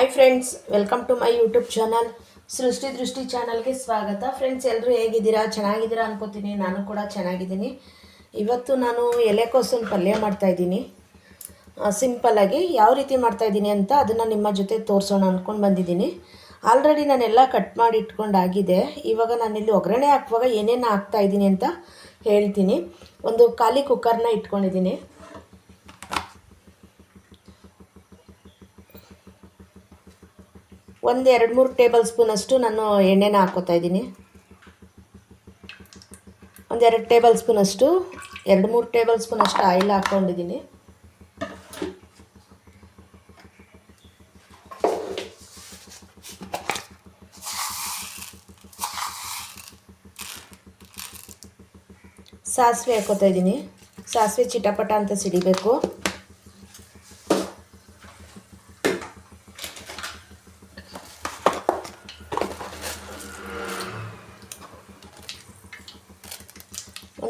Hi friends welcome to my YouTube channel Srishti Drishti ಚಾನಲ್ಗೆ ಸ್ವಾಗತ. Friends ಎಲ್ಲರೂ ಹೇಗಿದ್ದೀರಾ? ಚೆನ್ನಾಗಿದ್ದೀರಾ ಅನ್ಕೋತೀನಿ. ನಾನು ಕೂಡ ಚೆನ್ನಾಗಿದ್ದೀನಿ. ಇವತ್ತು ನಾನು ಎಲೆಕೋಸನ್ನು ಪಲ್ಯ ಮಾಡ್ತಾಯಿದ್ದೀನಿ ಸಿಂಪಲ್ಲಾಗಿ ಯಾವ ರೀತಿ ಮಾಡ್ತಾಯಿದ್ದೀನಿ ಅಂತ ಅದನ್ನು ನಿಮ್ಮ ಜೊತೆ ತೋರಿಸೋಣ ಅಂದ್ಕೊಂಡು ಬಂದಿದ್ದೀನಿ. ಆಲ್ರೆಡಿ ನಾನೆಲ್ಲ ಕಟ್ ಮಾಡಿ ಇಟ್ಕೊಂಡಾಗಿದೆ ಇವಾಗ ನಾನಿಲ್ಲಿ ಒಗ್ಗರಣೆ ಹಾಕುವಾಗ ಏನೇನು ಹಾಕ್ತಾಯಿದ್ದೀನಿ ಅಂತ ಹೇಳ್ತೀನಿ. ಒಂದು ಖಾಲಿ ಕುಕ್ಕರ್ನ ಇಟ್ಕೊಂಡಿದ್ದೀನಿ. ಒಂದು ಎರಡು ಮೂರು ಟೇಬಲ್ ಸ್ಪೂನಷ್ಟು ನಾನು ಎಣ್ಣೆನ ಹಾಕೋತಾ ಇದ್ದೀನಿ. ಒಂದು ಎರಡು ಟೇಬಲ್ ಸ್ಪೂನಷ್ಟು ಎರಡು ಮೂರು ಟೇಬಲ್ ಸ್ಪೂನಷ್ಟು ಆಯಿಲ್ ಹಾಕ್ಕೊಂಡಿದ್ದೀನಿ ಸಾಸಿವೆ ಹಾಕೋತಾ ಇದ್ದೀನಿ. ಸಾಸಿವೆ ಚಿಟಪಟ ಅಂತ ಸಿಡಿಬೇಕು.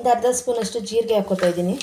ಒಂದು ಅರ್ಧ ಸ್ಪೂನಷ್ಟು ಜೀರಿಗೆ ಹಾಕ್ಕೋತಾ ಇದ್ದೀನಿ.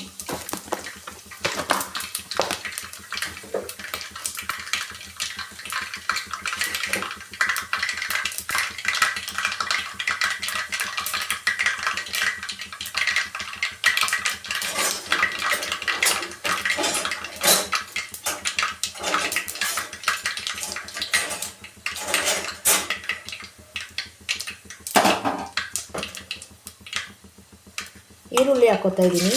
ಈರುಳ್ಳಿ ಹಾಕೋತಾ ಇದ್ದೀನಿ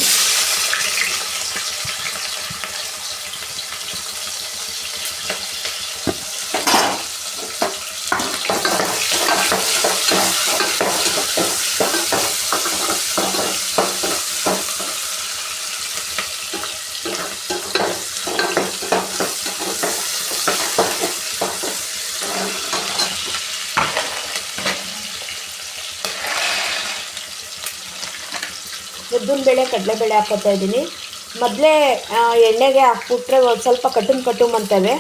ಉದ್ದಿನಬೇಳೆ ಕಡಲೆಬೇಳೆ ಹಾಕೋತಾ ಇದ್ದೀನಿ. ಮೊದಲೇ ಎಣ್ಣೆಗೆ ಹಾಕ್ಬಿಟ್ರೆ ಒಂದು ಸ್ವಲ್ಪ ಕಟುಮ್ ಕಟುಮ್ ಅಂತವೆ.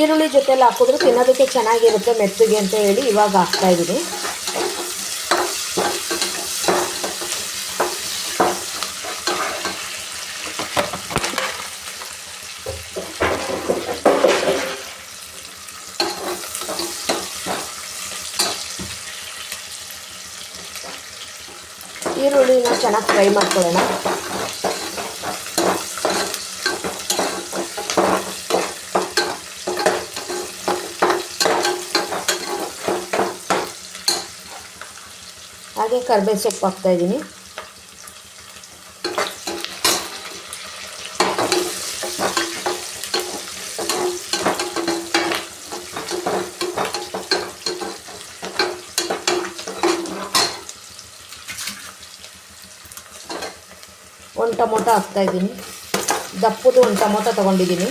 ಈರುಳ್ಳಿ ಜೊತೆಲಿ ಹಾಕಿದ್ರೆ ತಿನ್ನೋದಕ್ಕೆ ಚೆನ್ನಾಗಿರುತ್ತೆ ಮೆತ್ತಗೆ ಅಂತ ಹೇಳಿ ಇವಾಗ ಹಾಕ್ತಾಯಿದ್ದೀನಿ ಚೆನ್ನಾಗಿ ಫ್ರೈ ಮಾಡ್ಕೊಳ್ಳೋಣ. ಹಾಗೆ ಕರ್ಬೇವು ಸೊಪ್ಪು ಹಾಕ್ತಾ ಟೊಮೊಟೊ ಹಾಕ್ತಾ ಇದ್ದೀನಿ. ದಪ್ಪದು ಒಂದು ಟೊಮೊಟೊ ತೊಗೊಂಡಿದ್ದೀನಿ.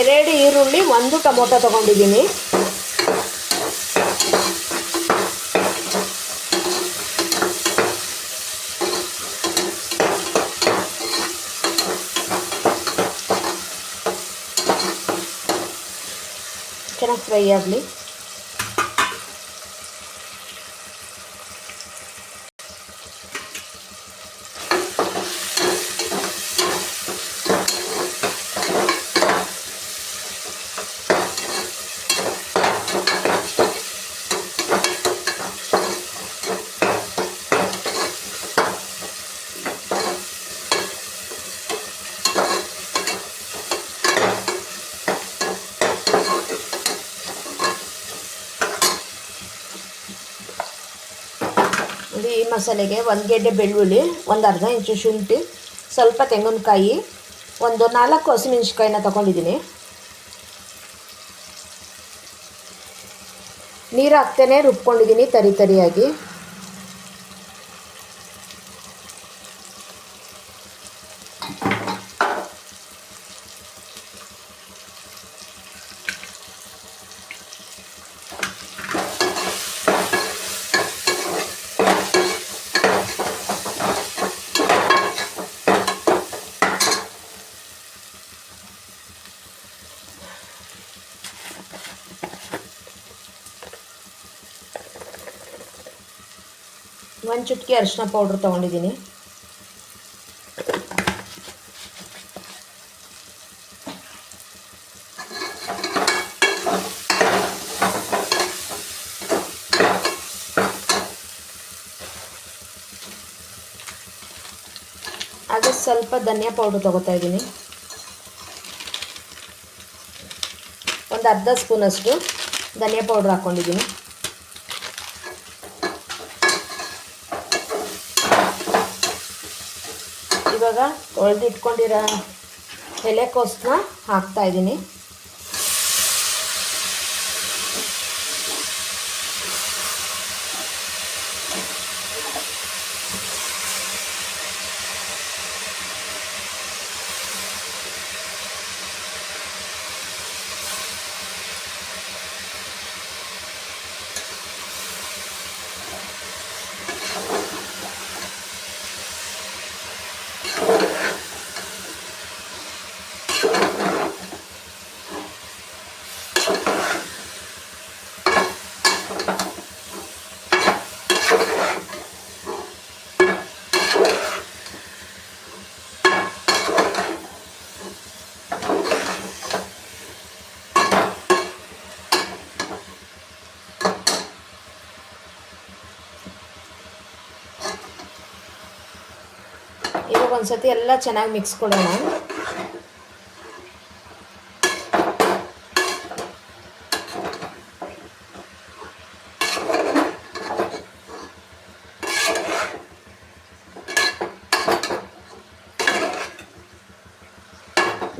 ಎರಡು ಈರುಳ್ಳಿ, ಒಂದು ಟೊಮೊಟೊ ತೊಗೊಂಡಿದ್ದೀನಿ. ಚೆನ್ನಾಗಿ ಫ್ರೈ ಆಗಲಿ. ಈ ಮಸಾಲೆಗೆ ಒಂದು ಗೆಡ್ಡೆ ಬೆಳ್ಳುಳ್ಳಿ, ಒಂದು ಅರ್ಧ ಇಂಚು ಶುಂಠಿ, ಸ್ವಲ್ಪ ತೆಂಗಿನಕಾಯಿ, ಒಂದು ನಾಲ್ಕು ಹಸಿಮೆಣ್ಸಿಕಾಯಿನ ತೊಗೊಂಡಿದ್ದೀನಿ. ನೀರು ಹಾಕ್ತೇನೆ, ರುಬ್ಕೊಂಡಿದ್ದೀನಿ ತರಿ ತರಿಯಾಗಿ. ಒಂದು ಚುಟ್ಕಿ ಅರಿಶಿನ ಪೌಡ್ರ್ ತೊಗೊಂಡಿದ್ದೀನಿ. ಅದು ಸ್ವಲ್ಪ ಧನಿಯಾ ಪೌಡ್ರ್ ತೊಗೋತಾ ಇದ್ದೀನಿ. ಒಂದು ಅರ್ಧ ಸ್ಪೂನಷ್ಟು ಧನಿಯಾ ಪೌಡ್ರ್ ಹಾಕ್ಕೊಂಡಿದ್ದೀನಿ ಇವಾಗ ತೊಳೆದಿಟ್ಕೊಂಡಿರೋ ಎಲೆಕೋಸನ್ನ ಹಾಕ್ತಾ ಇವಾಗ ಒಂದ್ಸತಿ ಎಲ್ಲ ಚೆನ್ನಾಗಿ ಮಿಕ್ಸ್ ಕೊಡೋಣ.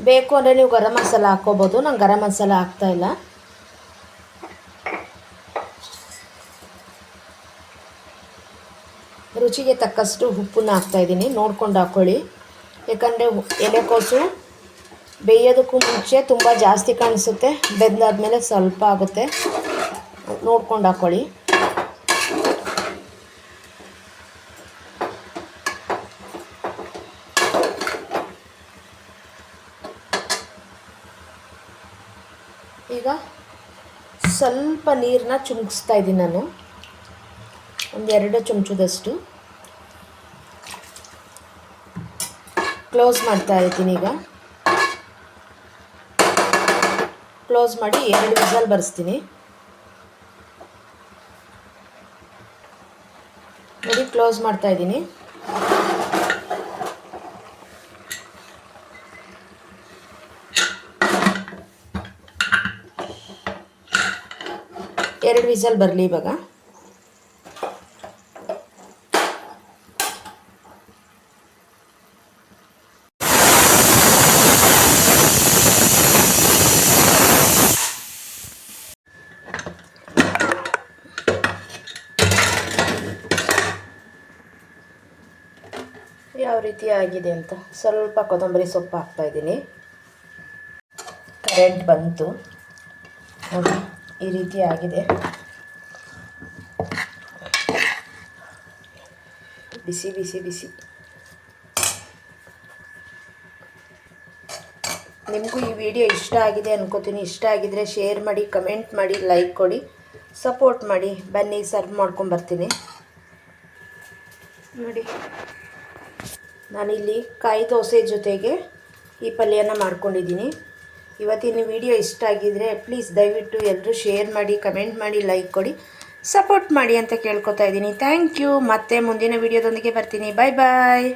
ಬೇಕು ಅಂದರೆ ನೀವು ಗರಂ ಮಸಾಲ ಹಾಕ್ಕೋಬೋದು. ನಂಗೆ ಗರಂ ಮಸಾಲ ಹಾಕ್ತಾ ರುಚಿಗೆ ತಕ್ಕಷ್ಟು ಉಪ್ಪನ್ನ ಹಾಕ್ತಾಯಿದ್ದೀನಿ ನೋಡ್ಕೊಂಡು ಹಾಕ್ಕೊಳ್ಳಿ ಯಾಕಂದರೆ ಎಲೆಕೋಸು ಬೇಯೋದಕ್ಕೂ ಮುಂಚೆ ತುಂಬ ಜಾಸ್ತಿ ಕಾಣಿಸುತ್ತೆ. ಬೆಂದಾದ್ಮೇಲೆ ಸ್ವಲ್ಪ ಆಗುತ್ತೆ. ನೋಡ್ಕೊಂಡು ಹಾಕ್ಕೊಳ್ಳಿ ಈಗ ಸ್ವಲ್ಪ ನೀರನ್ನ ಚುಮ್ಕಿಸ್ತಾ ಇದ್ದೀನಿ ನಾನು. ಒಂದೆರಡು ಚಮಚದಷ್ಟು. ಕ್ಲೋಸ್ ಮಾಡ್ತಾ ಇದ್ದೀನಿ ಈಗ. ಕ್ಲೋಸ್ ಮಾಡಿ ಎರಡು ವಿಸಲ್ ಬರೆಸ್ತೀನಿ. ನೋಡಿ ಕ್ಲೋಸ್ ಮಾಡ್ತಾ ಇದ್ದೀನಿ. ಎರಡು ವಿಸಲ್ ಬರಲಿ ಇವಾಗ. ಯಾವ ರೀತಿ ಆಗಿದೆ ಅಂತ ಸ್ವಲ್ಪ ಕೊತ್ತಂಬರಿ ಸೊಪ್ಪು ಹಾಕ್ತಾ ಇದ್ದೀನಿ. ಕರೆಂಟ್ ಬಂತು. ನೋಡಿ, ಈ ರೀತಿ ಆಗಿದೆ. ಬಿಸಿ ಬಿಸಿ ಬಿಸಿ. ನಿಮಗೂ ಈ ವಿಡಿಯೋ ಇಷ್ಟ ಆಗಿದೆ ಅನ್ಕೋತೀನಿ. ಇಷ್ಟ ಆಗಿದ್ರೆ ಶೇರ್ ಮಾಡಿ ಕಮೆಂಟ್ ಮಾಡಿ ಲೈಕ್ ಕೊಡಿ. ಸಪೋರ್ಟ್ ಮಾಡಿ. ಬನ್ನಿ ಸರ್ವ್ ಮಾಡ್ಕೊಂಬರ್ತೀನಿ ನೋಡಿ. ನಾನಿಲ್ಲಿ ಕಾಯಿ ದೋಸೆ ಜೊತೆಗೆ ಈ ಪಲ್ಯನ ಮಾಡ್ಕೊಂಡಿದ್ದೀನಿ. ಇವತ್ತಿನ ವಿಡಿಯೋ ಇಷ್ಟ ಆಗಿದರೆ ಪ್ಲೀಸ್ ದಯವಿಟ್ಟು ಎಲ್ಲರೂ ಶೇರ್ ಮಾಡಿ ಕಮೆಂಟ್ ಮಾಡಿ ಲೈಕ್ ಕೊಡಿ ಸಪೋರ್ಟ್ ಮಾಡಿ ಅಂತ ಕೇಳ್ಕೊತಾ ಇದ್ದೀನಿ. ಥ್ಯಾಂಕ್ ಯು ಮತ್ತೆ ಮುಂದಿನ ವಿಡಿಯೋದೊಂದಿಗೆ ಬರ್ತೀನಿ. ಬಾಯ್ ಬಾಯ್